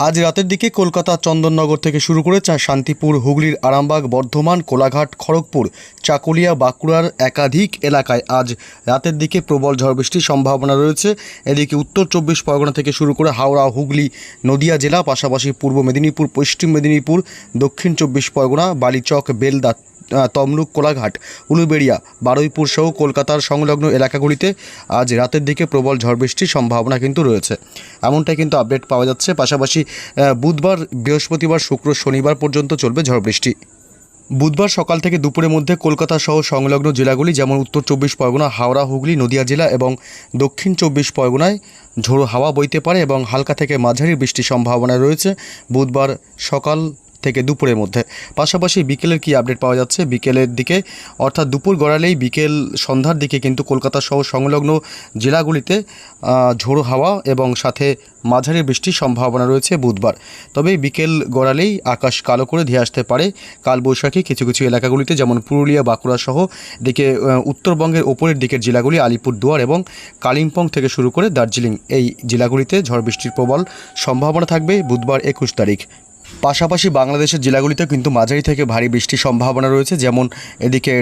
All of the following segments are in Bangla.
আজ রাতের দিকে কলকাতা চন্দননগর থেকে শুরু করে চা শান্তিপুর, হুগলির আরামবাগ, বর্ধমান, কোলাঘাট, খড়গপুর, চাকুলিয়া, বাঁকুড়ার একাধিক এলাকায় আজ রাতের দিকে প্রবল ঝড় বৃষ্টির সম্ভাবনা রয়েছে। এদিকে উত্তর চব্বিশ পরগনা থেকে শুরু করে হাওড়া, হুগলি, নদিয়া জেলা, পাশাপাশি পূর্ব মেদিনীপুর, পশ্চিম মেদিনীপুর, দক্ষিণ চব্বিশ পরগনা, বালিচক, বেলদা তমলুক, কোলাঘাট, উলুবেড়িয়া, বারুইপুর সহ কলকাতার সংলগ্ন এলাকাগুলিতে আজ রাতের দিকে প্রবল ঝড় বৃষ্টির সম্ভাবনা কিন্তু রয়েছে। এমনটাই কিন্তু আপডেট পাওয়া যাচ্ছে। পাশাপাশি বুধবার, বৃহস্পতিবার, শুক্র, শনিবার পর্যন্ত চলবে ঝড় বৃষ্টি। বুধবার সকাল থেকে দুপুরের মধ্যে কলকাতা সহ সংলগ্ন জেলাগুলি যেমন উত্তর চব্বিশ পরগনা, হাওড়া, হুগলি, নদিয়া জেলা এবং দক্ষিণ চব্বিশ পরগনায় ঝোড়ো হাওয়া বইতে পারে এবং হালকা থেকে মাঝারি বৃষ্টির সম্ভাবনা রয়েছে। বুধবার সকাল থেকে দুপুরের মধ্যে। পাশাপাশি বিকেলের কি আপডেট পাওয়া যাচ্ছে? বিকেলের দিকে, অর্থাৎ দুপুর গড়ালেই বিকেল সন্ধ্যার দিকে কিন্তু কলকাতা সহ সংলগ্ন জেলাগুলিতে ঝোড়ো হাওয়া এবং সাথে মাঝারি বৃষ্টির সম্ভাবনা রয়েছে বুধবার। তবে বিকেল গড়ালেই আকাশ কালো করে ধেয়ে আসতে পারে। কালবৈশাখী কিছু কিছু এলাকাগুলিতে যেমন পুরুলিয়া, বাঁকুড়া সহ দিকে উত্তরবঙ্গের ওপরের দিকের জেলাগুলি আলিপুরদুয়ার এবং কালিম্পং থেকে শুরু করে দার্জিলিং এই জেলাগুলিতে ঝড় বৃষ্টির প্রবল সম্ভাবনা থাকবে বুধবার একুশ তারিখ। পাশাপাশি বাংলাদেশের জেলাগুলিতে কিন্তু মাঝারি থেকে ভারী বৃষ্টির সম্ভাবনা রয়েছে, যেমন এদিকে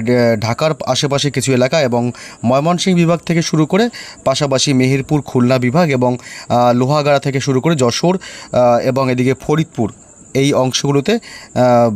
ঢাকার আশেপাশে কিছু এলাকা এবং ময়মনসিংহ বিভাগ থেকে শুরু করে পাশাপাশি মেহেরপুর, খুলনা বিভাগ এবং লোহাগাড়া থেকে শুরু করে যশোর এবং এদিকে ফরিদপুর। এই অংশগুলোতে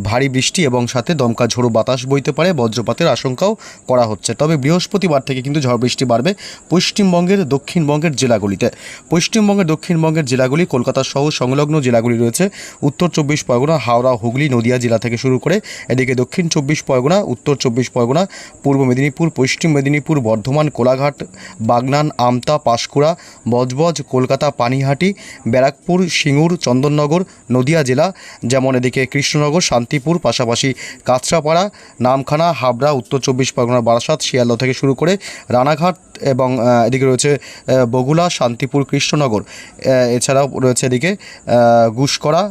ভারী বৃষ্টি এবং সাথে দমকা ঝোড়ো বাতাস বইতে পারে। বজ্রপাতের আশঙ্কাও করা হচ্ছে। তবে বৃহস্পতিবার থেকে কিন্তু ঝড় বৃষ্টি বাড়বে পশ্চিমবঙ্গের দক্ষিণবঙ্গের জেলাগুলিতে। পশ্চিমবঙ্গের দক্ষিণবঙ্গের জেলাগুলি কলকাতা সহ সংলগ্ন জেলাগুলি রয়েছে। উত্তর চব্বিশ পরগনা, হাওড়া, হুগলি, নদিয়া জেলা থেকে শুরু করে এদিকে দক্ষিণ চব্বিশ পরগনা, উত্তর চব্বিশ পরগনা, পূর্ব মেদিনীপুর, পশ্চিম মেদিনীপুর, বর্ধমান, কোলাঘাট, বাগনান, আমতা, পাঁশকুড়া, বজবজ, কলকাতা, পানিহাটি, ব্যারাকপুর, সিঙ্গুর, চন্দননগর, নদিয়া জেলা যেমন এদিকে কৃষ্ণনগর, শান্তিপুর, পাশাপাশি কাঁচরাপাড়া, নামখানা, হাবড়া, উত্তর চব্বিশ পরগনা বারাসাত শিয়ালদা থেকে শুরু করে রানাঘাট এবং এদিকে রয়েছে বগুড়া, শান্তিপুর, কৃষ্ণনগর। এছাড়াও রয়েছে এদিকে গুসকরা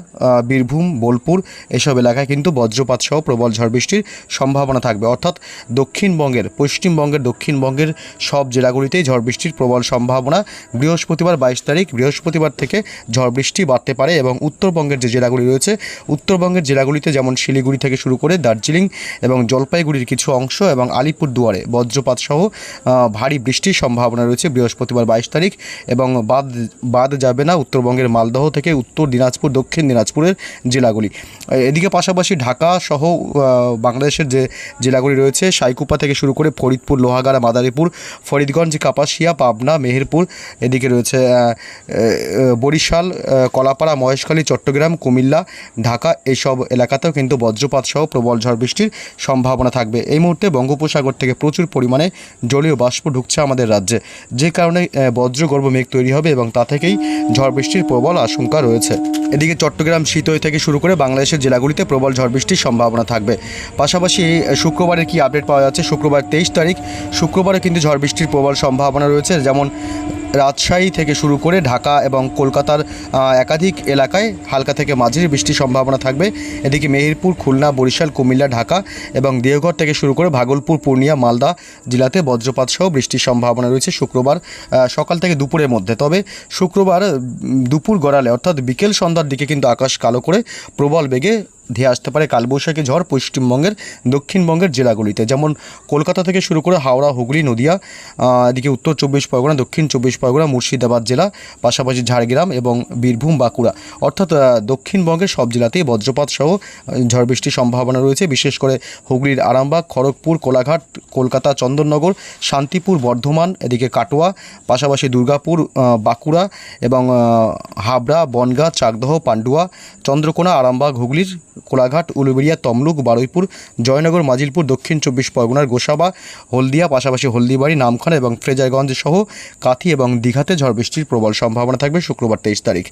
বীরভূম, বোলপুর, এসব এলাকায় কিন্তু বজ্রপাত সহ প্রবল ঝড় বৃষ্টির সম্ভাবনা থাকবে। অর্থাৎ দক্ষিণবঙ্গের, পশ্চিমবঙ্গের, দক্ষিণবঙ্গের সব জেলাগুলিতেই ঝড় বৃষ্টির প্রবল সম্ভাবনা। বৃহস্পতিবার বাইশ তারিখ, বৃহস্পতিবার থেকে ঝড় বৃষ্টি বাড়তে পারে এবং উত্তরবঙ্গের যে জেলাগুলি রয়েছে, উত্তরবঙ্গের জেলাগুলিতে যেমন শিলিগুড়ি থেকে শুরু করে দার্জিলিং এবং জলপাইগুড়ির কিছু অংশ এবং আলিপুর দুয়ারে বজ্রপাত সহ ভারী বৃষ্টির সম্ভাবনা রয়েছে বৃহস্পতিবার বাইশ তারিখ এবং বাদ বাদ যাবে না উত্তরবঙ্গের মালদহ থেকে উত্তর দিনাজপুর, দক্ষিণ দিনাজপুরের জেলাগুলি। এদিকে পাশাপাশি ঢাকা সহ বাংলাদেশের যে জেলাগুলি রয়েছে, সাইকুপা থেকে শুরু করে ফরিদপুর, লোহাগাড়া, মাদারীপুর, ফরিদগঞ্জ, কাপাসিয়া, পাবনা, মেহেরপুর, এদিকে রয়েছে বরিশাল কলাপাড়া, মহেশখালী, চট্টগ্রাম, কুমিল্লা, ঢাকা এইসব এলাকাতেও কিন্তু বজ্রপাত সহ প্রবল ঝড় বৃষ্টির সম্ভাবনা থাকবে। এই মুহূর্তে বঙ্গোপসাগর থেকে প্রচুর পরিমাণে জলীয় বাষ্প ঢুকছে আমাদের রাজ্যে। যে কারণে বজ্রগর্ভ মেঘ তৈরি হবে এবং তা থেকেই ঝড় বৃষ্টির প্রবল আশঙ্কা রয়েছে। এদিকে চট্টগ্রাম শীতই থেকে শুরু করে বাংলাদেশের জেলাগুলিতে প্রবল ঝড় বৃষ্টির সম্ভাবনা থাকবে। পাশাপাশি শুক্রবারের কি আপডেট পাওয়া যাচ্ছে? শুক্রবার তেইশ তারিখ শুক্রবারে কিন্তু ঝড় বৃষ্টির প্রবল সম্ভাবনা রয়েছে। যেমন রাজশাহী থেকে শুরু করে ঢাকা এবং কলকাতার একাধিক এলাকায় হালকা থেকে মাঝারি বৃষ্টির সম্ভাবনা থাকবে। এদিকে মেহেরপুর, খুলনা, বরিশাল, কুমিল্লা, ঢাকা এবং দেওঘর থেকে শুরু করে ভাগলপুর, পূর্ণিয়া, মালদা জেলাতে বজ্রপাত সহ বৃষ্টির সম্ভাবনা রয়েছে শুক্রবার সকাল থেকে দুপুরের মধ্যে। তবে শুক্রবার দুপুর গড়ালে অর্থাৎ বিকেল সন্ধ্যার দিকে কিন্তু আকাশ কালো করে প্রবল বেগে ধেয়ে আসতে পারে কালবৈশাখী ঝড় পশ্চিমবঙ্গের দক্ষিণবঙ্গের জেলাগুলিতে। যেমন কলকাতা থেকে শুরু করে হাওড়া, হুগলি, নদিয়া এদিকে উত্তর চব্বিশ পরগনা, দক্ষিণ চব্বিশ পরগনা, মুর্শিদাবাদ জেলা, পাশাপাশি ঝাড়গ্রাম এবং বীরভূম, বাঁকুড়া। অর্থাৎ দক্ষিণবঙ্গের সব জেলাতেই বজ্রপাত সহ ঝড় বৃষ্টির সম্ভাবনা রয়েছে। বিশেষ করে হুগলির আরামবাগ, খড়গপুর, কোলাঘাট, কলকাতা, চন্দননগর, শান্তিপুর, বর্ধমান, এদিকে কাটোয়া, পাশাপাশি দুর্গাপুর বাঁকুড়া এবং হাবড়া, বনগাঁ, চাকদহ, পান্ডুয়া, চন্দ্রকোনা, আরামবাগ, হুগলির কোলাঘাট, উলুবেড়িয়া, তমলুক, বারুইপুর, জয়নগর, মাজিলপুর, দক্ষিণ চব্বিশ পরগনার গোসাবা, হলদিয়া, পাশাপাশি হলদিবাড়ি, নামখানা এবং ফ্রেজারগঞ্জ সহ কাথি এবং দীঘাতে ঝড় বৃষ্টির প্রবল সম্ভাবনা থাকবে শুক্রবার তেইশ তারিখ।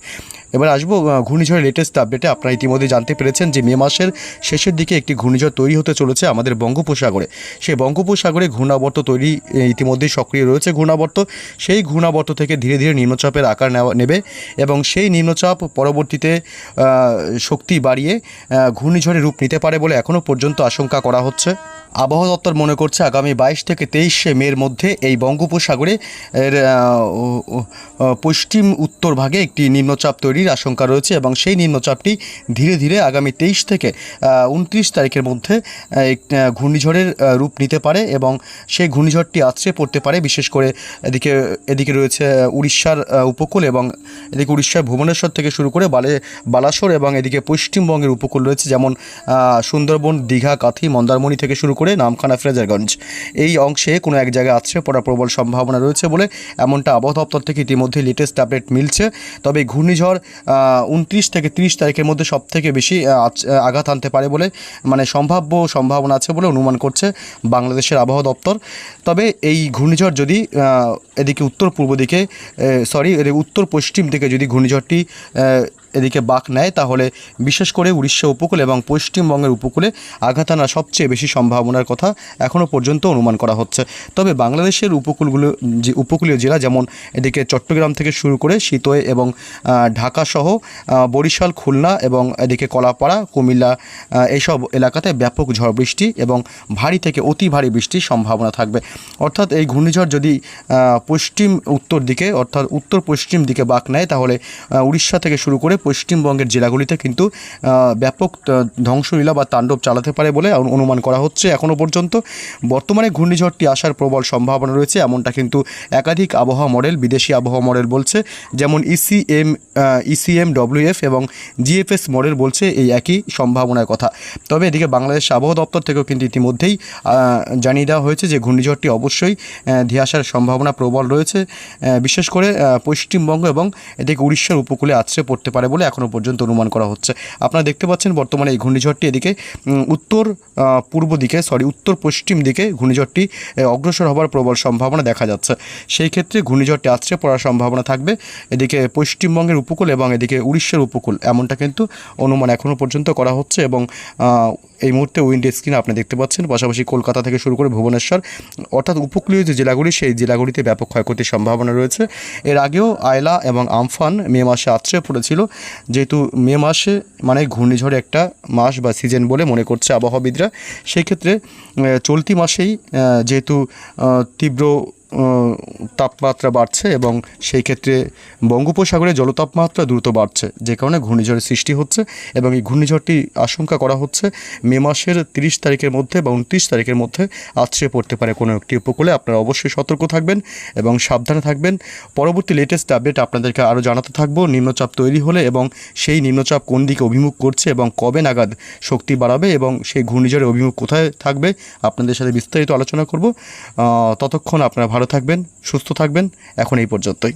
এবার আসব ঘূর্ণিঝড়ের লেটেস্ট আপডেটে আপনারা ইতিমধ্যে জানতে পেরেছেন যে মে মাসের শেষের দিকে একটি ঘূর্ণিঝড় তৈরি হতে চলেছে আমাদের বঙ্গোপসাগরে। সেই বঙ্গোপসাগরে ঘূর্ণাবর্ত তৈরি ইতিমধ্যেই সক্রিয় রয়েছে ঘূর্ণাবর্ত। সেই ঘূর্ণাবর্ত থেকে ধীরে ধীরে নিম্নচাপের আকার নেবে এবং সেই নিম্নচাপ পরবর্তীতে শক্তি বাড়িয়ে ঘূর্ণিঝড়ে রূপ নিতে পারে বলে এখনও পর্যন্ত আশঙ্কা করা হচ্ছে। আবহাওয়া দপ্তর মনে করছে আগামী বাইশ থেকে তেইশে মের মধ্যে এই বঙ্গোপসাগরে এর পশ্চিম উত্তর ভাগে একটি নিম্নচাপ তৈরির আশঙ্কা রয়েছে এবং সেই নিম্নচাপটি ধীরে ধীরে আগামী তেইশ থেকে উনত্রিশ তারিখের মধ্যে ঘূর্ণিঝড়ের রূপ নিতে পারে এবং সেই ঘূর্ণিঝড়টি আছড়ে পড়তে পারে। বিশেষ করে এদিকে এদিকে রয়েছে উড়িষ্যার উপকূল এবং এদিকে উড়িষ্যার ভুবনেশ্বর থেকে শুরু করে বালে, বালাসোর এবং এদিকে পশ্চিমবঙ্গের উপকূল রয়েছে, যেমন সুন্দরবন, দীঘা, কাথি, মন্দারমণি থেকে শুরু করে নামখানা, ফ্রেজারগঞ্জ। এই অংশে কোনো এক জায়গায় আছড়ে পড়ার প্রবল সম্ভাবনা রয়েছে বলে এমনটা আবহাওয়া দপ্তর থেকে ইতিমধ্যে লেটেস্ট আপডেট মিলছে। তবে ঘূর্ণিঝড় উনত্রিশ থেকে তিরিশ তারিখের মধ্যে সব থেকে বেশি আঘাত আনতে পারে বলে মানে সম্ভাব্য সম্ভাবনা আছে বলে অনুমান করছে বাংলাদেশের আবহাওয়া দপ্তর। তবে এই ঘূর্ণিঝড় যদি এদিকে উত্তর পূর্ব দিকে সরি উত্তর পশ্চিম দিকে যদি ঘূর্ণিঝড়টি এদিকে বাঁক নেয় তাহলে বিশেষ করে উড়িষ্যা উপকূল এবং পশ্চিমবঙ্গের উপকূলে আঘাত আনার সবচেয়ে বেশি সম্ভাবনার কথা এখনও পর্যন্ত অনুমান করা হচ্ছে। তবে বাংলাদেশের উপকূলগুলো যে উপকূলীয় জেলা যেমন এদিকে চট্টগ্রাম থেকে শুরু করে শীতয়ে এবং আহ, ঢাকা সহ বরিশাল খুলনা এবং এদিকে কলাপাড়া কুমিল্লা এইসব এলাকাতে ব্যাপক ঝড় বৃষ্টি এবং ভারী থেকে অতি ভারী বৃষ্টির সম্ভাবনা থাকবে। অর্থাৎ এই ঘূর্ণিঝড় যদি পশ্চিম উত্তর দিকে অর্থাৎ উত্তর পশ্চিম দিকে বাঁক নেয় তাহলে উড়িষ্যা থেকে শুরু করে পশ্চিমবঙ্গের জেলাগুলিতে কিন্তু ব্যাপক ধ্বংসলীলা বা তাণ্ডব চালাতে পারে বলে অনুমান করা হচ্ছে এখনও পর্যন্ত। বর্তমানে ঘূর্ণিঝড়টি আসার প্রবল সম্ভাবনা রয়েছে, এমনটা কিন্তু একাধিক আবহাওয়া মডেল, বিদেশি আবহাওয়া মডেল বলছে। যেমন ইসিএম ইসিএম ডব্লিউএফ এবং জিএফএস মডেল বলছে এই একই সম্ভাবনার কথা। তবে এদিকে বাংলাদেশ আবহাওয়া দপ্তর থেকেও কিন্তু ইতিমধ্যেই জানিয়ে দেওয়া হয়েছে যে ঘূর্ণিঝড়টি অবশ্যই ধেয়ে আসার সম্ভাবনা প্রবল রয়েছে। বিশেষ করে পশ্চিমবঙ্গ এবং এদিকে উড়িষ্যার উপকূলে আছড়ে পড়তে পারে বলে এখনও পর্যন্ত অনুমান করা হচ্ছে। আপনারা দেখতে পাচ্ছেন বর্তমানে এই ঘূর্ণিঝড়টি এদিকে উত্তর পূর্ব দিকে সরি উত্তর পশ্চিম দিকে ঘূর্ণিঝড়টি অগ্রসর হবার প্রবল সম্ভাবনা দেখা যাচ্ছে। সেই ক্ষেত্রে ঘূর্ণিঝড়টি আছড়ে পড়ার সম্ভাবনা থাকবে। এদিকে পশ্চিমবঙ্গের উপকূল এবং এদিকে উড়িষ্যার উপকূল, এমনটা কিন্তু অনুমান এখনও পর্যন্ত করা হচ্ছে এবং এই মুহূর্তে উইন্ড স্ক্রিন আপনি দেখতে পাচ্ছেন, পাশাপাশি কলকাতা থেকে শুরু করে ভুবনেশ্বর, অর্থাৎ উপকূলীয় যে জেলাগুলি, সেই জেলাগুলিতে ব্যাপক ক্ষয়ক্ষতির সম্ভাবনা রয়েছে। এর আগেও আয়লা এবং আমফান মে মাসে আশ্রয় পড়েছিল। যেহেতু মে মাসে মানে ঘূর্ণিঝড় একটা মাস বা সিজন বলে মনে করছে আবহাওয়াবিদরা সেই ক্ষেত্রে চলতি মাসেই যেহেতু তীব্র তাপমাত্রা বাড়ছে এবং সেই ক্ষেত্রে বঙ্গোপসাগরে জলতাপমাত্রা দ্রুত বাড়ছে, যে কারণে ঘূর্ণিঝড়ের সৃষ্টি হচ্ছে এবং এই ঘূর্ণিঝড়টি আশঙ্কা করা হচ্ছে মে মাসের তিরিশ তারিখের মধ্যে বা উনত্রিশ তারিখের মধ্যে আছড়ে পড়তে পারে কোনো একটি উপকূলে। আপনারা অবশ্যই সতর্ক থাকবেন এবং সাবধানে থাকবেন। পরবর্তী লেটেস্ট আপডেট আপনাদেরকে আরও জানাতে থাকব, নিম্নচাপ তৈরি হলে এবং সেই নিম্নচাপ কোন দিকে অভিমুখ করছে এবং কবে নাগাদ শক্তি বাড়াবে এবং সেই ঘূর্ণিঝড়ের অভিমুখ কোথায় থাকবে, আপনাদের সাথে বিস্তারিত আলোচনা করব। ততক্ষণ আপনারা ভালো থাকবেন সুস্থ থাকবেন এখন এই পর্যন্তই।